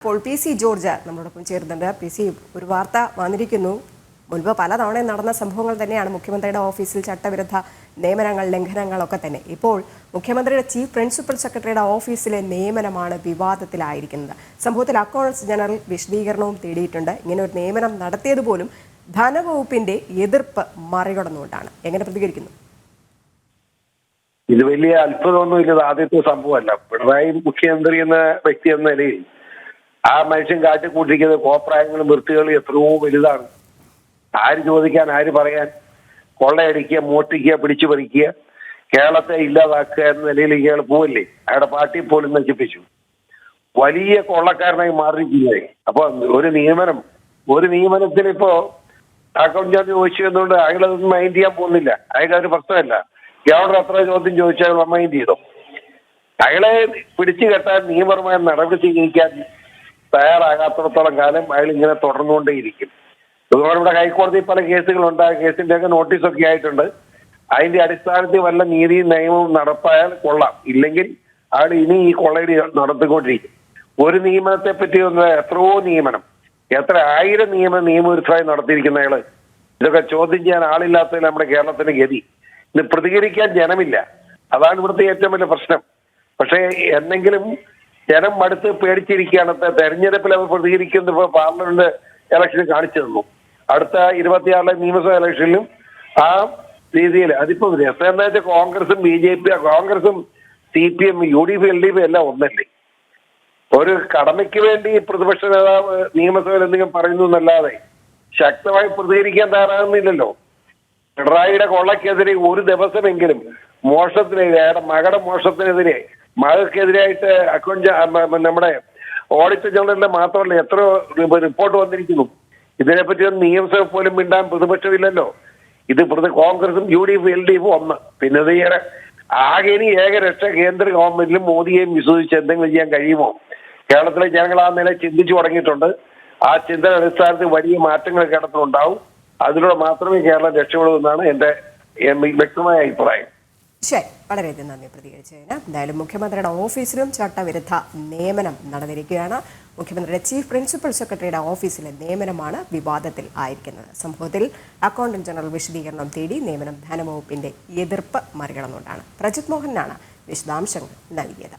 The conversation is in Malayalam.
ഇപ്പോൾ പി സി ജോർജ് നമ്മളോടൊപ്പം ചേരുന്നുണ്ട്. പി സി ഒരു വാർത്ത വന്നിരിക്കുന്നു. മുൻപ് പലതവണ നടന്ന സംഭവങ്ങൾ തന്നെയാണ് മുഖ്യമന്ത്രിയുടെ ഓഫീസിൽ ചട്ടവിരുദ്ധ നിയമനങ്ങൾ ലംഘനങ്ങളൊക്കെ തന്നെ. ഇപ്പോൾ മുഖ്യമന്ത്രിയുടെ ചീഫ് പ്രിൻസിപ്പൽ സെക്രട്ടറിയുടെ ഓഫീസിലെ നിയമനമാണ് വിവാദത്തിലായിരിക്കുന്നത്. സംഭവത്തിൽ അക്കൗണ്ട്സ് ജനറൽ വിശദീകരണവും തേടിയിട്ടുണ്ട്. ഇങ്ങനെ ഒരു നിയമനം നടത്തിയത് പോലും ധനവകുപ്പിന്റെ എതിർപ്പ് മറികടന്നുകൊണ്ടാണ്. എങ്ങനെ പ്രതികരിക്കുന്നു? ഇത് വലിയ അത്ഭുതമൊന്നും ഇല്ല ഇത് ആദ്യത്തെ സംഭവമല്ല. പിണറായി മുഖ്യമന്ത്രി എന്ന വ്യക്തി എന്ന നിലയിൽ ആ മനുഷ്യൻ കാട്ടിക്കൂട്ടിരിക്കുന്ന കോപ്രായങ്ങളും വൃത്തികളും എത്രയോ വലുതാണ്. ആര് ചോദിക്കാൻ ആര് പറയാൻ? കൊള്ളയടിക്കുക മോട്ടിക്കുക പിടിച്ചു പറിക്കുക കേരളത്തെ ഇല്ലാതാക്കുക എന്ന നിലയിൽ അയാൾ പോവില്ലേ? അയാളുടെ പാർട്ടി പോലും നശിപ്പിച്ചു. വലിയ കൊള്ളക്കാരനായി മാറിയിരിക്കുന്നത് അപ്പൊ ഒരു നിയമനം ഒരു നിയമനത്തിന് ഇപ്പോ അക്കൗണ്ട് ചാർജ് ചോദിച്ചു എന്നുകൊണ്ട് അയാളതൊന്നും മൈൻഡ് ചെയ്യാൻ പോകുന്നില്ല. അയാളൊരു പ്രശ്നമല്ല. ഗവർണർ അത്ര ചോദ്യം ചോദിച്ചാൽ മൈൻഡ് ചെയ്തോ? അയാളെ പിടിച്ചു കെട്ടാൻ നിയമപരമായ നടപടി സ്വീകരിക്കാൻ തയ്യാറാകാത്തിടത്തോളം കാലം അയാൾ ഇങ്ങനെ തുടർന്നുകൊണ്ടേയിരിക്കും. അതുപോലെ ഇവിടെ ഹൈക്കോടതി പല കേസുകൾ കേസുകളുണ്ട്. ആ കേസിന്റെയൊക്കെ നോട്ടീസൊക്കെ ആയിട്ടുണ്ട്. അതിന്റെ അടിസ്ഥാനത്തിൽ വല്ല നീതിയും നിയമവും നടപ്പായാൽ കൊള്ളാം. ഇല്ലെങ്കിൽ അയാൾ ഇനി ഈ കൊള്ളയടി നടത്തിക്കൊണ്ടിരിക്കും. ഒരു നിയമനത്തെ പറ്റി ഒന്ന് എത്രയോ നിയമനം. എത്ര ആയിരം നിയമ നിയമവിരുദ്ധമായി നടത്തിയിരിക്കുന്ന അയാൾ. ഇതൊക്കെ ചോദ്യം ചെയ്യാൻ ആളില്ലാത്തതിൽ നമ്മുടെ കേരളത്തിന്റെ ഗതി. ഇത് പ്രതികരിക്കാൻ ജനമില്ല. അതാണ് ഇവിടുത്തെ ഏറ്റവും വലിയ പ്രശ്നം. പക്ഷേ എന്തെങ്കിലും ജനം മടുത്ത് പേടിച്ചിരിക്കുകയാണ്. തെരഞ്ഞെടുപ്പിൽ അവർ പ്രതികരിക്കുന്നത് ഇപ്പോൾ പാർലമെന്റ് ഇലക്ഷന് കാണിച്ചു തന്നു. അടുത്ത ഇരുപത്തിയാറിലെ നിയമസഭാ ഇലക്ഷനിലും ആ രീതിയിൽ അതിപ്പോ എത്രയെന്ന് വെച്ചാൽ കോൺഗ്രസും ബി ജെ പി കോൺഗ്രസും C P M U D F L D F എല്ലാം ഒന്നല്ലേ? ഒരു കടമയ്ക്ക് വേണ്ടി പ്രതിപക്ഷ നേതാവ് നിയമസഭയിൽ എന്തെങ്കിലും പറയുന്നു എന്നല്ലാതെ ശക്തമായി പ്രതികരിക്കാൻ തയ്യാറാകുന്നില്ലല്ലോ. പിണറായിയുടെ കൊള്ളക്കെതിരെ ഒരു ദിവസമെങ്കിലും മോഷണത്തിനെതിരെ അയാളുടെ മകളുടെ മോഷണത്തിനെതിരെ മകൾക്കെതിരായിട്ട് അക്കൗണ്ട് നമ്മുടെ ഓഡിറ്റർ ജനറലിന്റെ മാത്രമല്ല എത്ര റിപ്പോർട്ട് വന്നിരിക്കുന്നു. ഇതിനെപ്പറ്റി ഒന്നും നിയമസഭ പോലും മിണ്ടാൻ പ്രതിപക്ഷമില്ലല്ലോ. ഇത് കോൺഗ്രസും U D F L D എഫും ഒന്ന്. പിന്നെ ഈയിടെ ആകെ ഇനി ഏകരക്ഷ കേന്ദ്ര ഗവൺമെന്റിലും മോദിയെയും വിശ്വസിച്ച് എന്തെങ്കിലും ചെയ്യാൻ കഴിയുമോ? കേരളത്തിലെ ജനങ്ങൾ ആ നില ചിന്തിച്ചു തുടങ്ങിയിട്ടുണ്ട്. ആ ചിന്തയുടെ അടിസ്ഥാനത്തിൽ വലിയ മാറ്റങ്ങൾ കേരളത്തിലുണ്ടാവും. അതിലൂടെ മാത്രമേ കേരളം രക്ഷപ്പെടൂ എന്നാണ് എന്റെ വ്യക്തമായ അഭിപ്രായം. ശരി വളരെയധികം നന്ദി പ്രതികരിച്ചതിന്. എന്തായാലും മുഖ്യമന്ത്രിയുടെ ഓഫീസിലും ചട്ടവിരുദ്ധ നിയമനം നടന്നിരിക്കുകയാണ്. മുഖ്യമന്ത്രിയുടെ ചീഫ് പ്രിൻസിപ്പൽ സെക്രട്ടറിയുടെ ഓഫീസിലെ നിയമനമാണ് വിവാദത്തിൽ ആയിരിക്കുന്നത്. സംഭവത്തിൽ അക്കൗണ്ടന്റ് ജനറൽ വിശദീകരണം തേടി നിയമനം ധനവകുപ്പിന്റെ എതിർപ്പ് മറികടന്നുകൊണ്ടാണ്. പ്രജിത് മോഹനാണ് വിശദാംശങ്ങൾ നൽകിയത്.